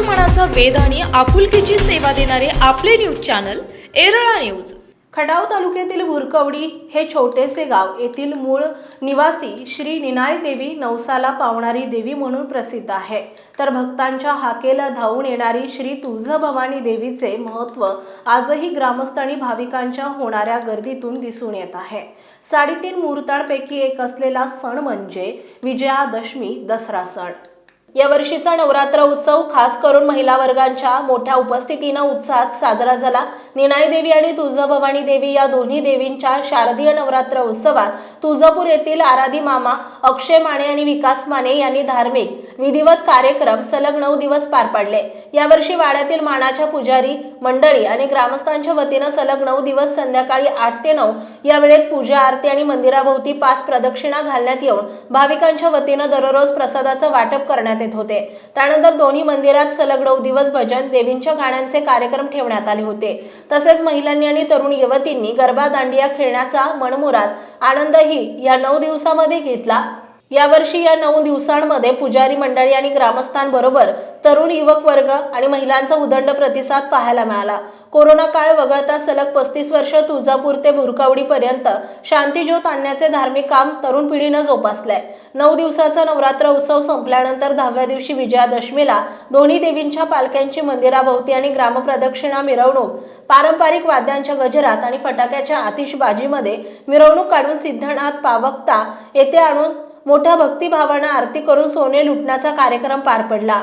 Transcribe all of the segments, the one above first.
मनाचा वेद आणि आपुलकीची सेवा देणारे आपले न्यूज चॅनल एरळा न्यूज. खडाव तालुक्यातील भुरकवडी हे छोटेसे गाव येथील मूळ निवासी श्री निनाय देवी नवसाला पावणारी देवी म्हणून प्रसिद्ध आहे. तर भक्तांच्या हाकेला धावून येणारी श्री तुळजाभवानी देवीचे महत्त्व आजही ग्रामस्थ आणि भाविकांच्या होणाऱ्या गर्दीतून दिसून येत आहे. साडेतीन मुहूर्तांपैकी एक असलेला सण म्हणजे विजयादशमी दसरा सण. या वर्षीचा नवरात्र उत्सव खास करून महिला वर्गांच्या मोठ्या उपस्थितीनं उत्साहात साजरा झाला. निनाई देवी आणि तुळजाभवानी देवी या दोन्ही देवींच्या शारदीय नवरात्र उत्सवात तुळजापूर येथील आराधी मामा अक्षय माने आणि विकास माने यांनी धार्मिक विधिवत कार्यक्रम सलग नऊ दिवस पार पाडले. यावर्षी वाड्यातील मानाच्या पुजारी मंडळी आणि ग्रामस्थांच्या वतीनं सलग नऊ दिवस संध्याकाळी आठ ते नऊ या वेळेत पूजा आरती आणि मंदिराभोवती पाच प्रदक्षिणा घालण्यात येऊन भाविकांच्या वतीनं दररोज प्रसादाचं वाटप करण्यात येत होते. त्यानंतर दोन्ही मंदिरात सलग नऊ दिवस भजन देवींच्या गाण्यांचे कार्यक्रम ठेवण्यात आले होते. तसेच महिलांनी आणि तरुण युवतींनी गरबा दांडिया खेळण्याचा मनमुराद आनंदही या नऊ दिवसामध्ये घेतला. यावर्षी या नऊ दिवसांमध्ये पुजारी मंडळी आणि ग्रामस्थांबरोबर तरुण युवक वर्ग आणि महिलांचा उदंड प्रतिसाद पाहायला मिळाला. कोरोना काळ वगळता सलग पस्तीस वर्ष तुळजापूर ते भुरकावडीपर्यंत शांतीज्योत आणण्याचे धार्मिक काम तरुण पिढीनं जोपासलंय. नऊ दिवसाचा नवरात्र उत्सव संपल्यानंतर दहाव्या दिवशी विजयादशमीला दोन्ही देवींच्या पालख्यांची मंदिराभोवती आणि ग्रामप्रदक्षिणा मिरवणूक पारंपरिक वाद्यांच्या गजरात आणि फटाक्याच्या आतिषबाजीमध्ये मिरवणूक काढून सिद्धनाथ पावक्ता येथे आणून मोठ्या भक्तिभावानं आरती करून सोने लुटण्याचा कार्यक्रम पार पडला.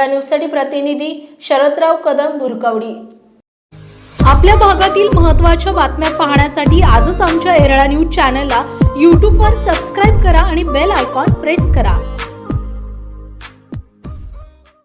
एरळा न्यूजसाठी प्रतिनिधी शरदराव कदम बुरकवडी. आपल्या भागातील महत्त्वाच्या बातम्या पाहण्यासाठी आजच आमच्या एरळा न्यूज चॅनलला यूट्यूबवर सबस्क्राईब करा आणि बेल आयकॉन प्रेस करा.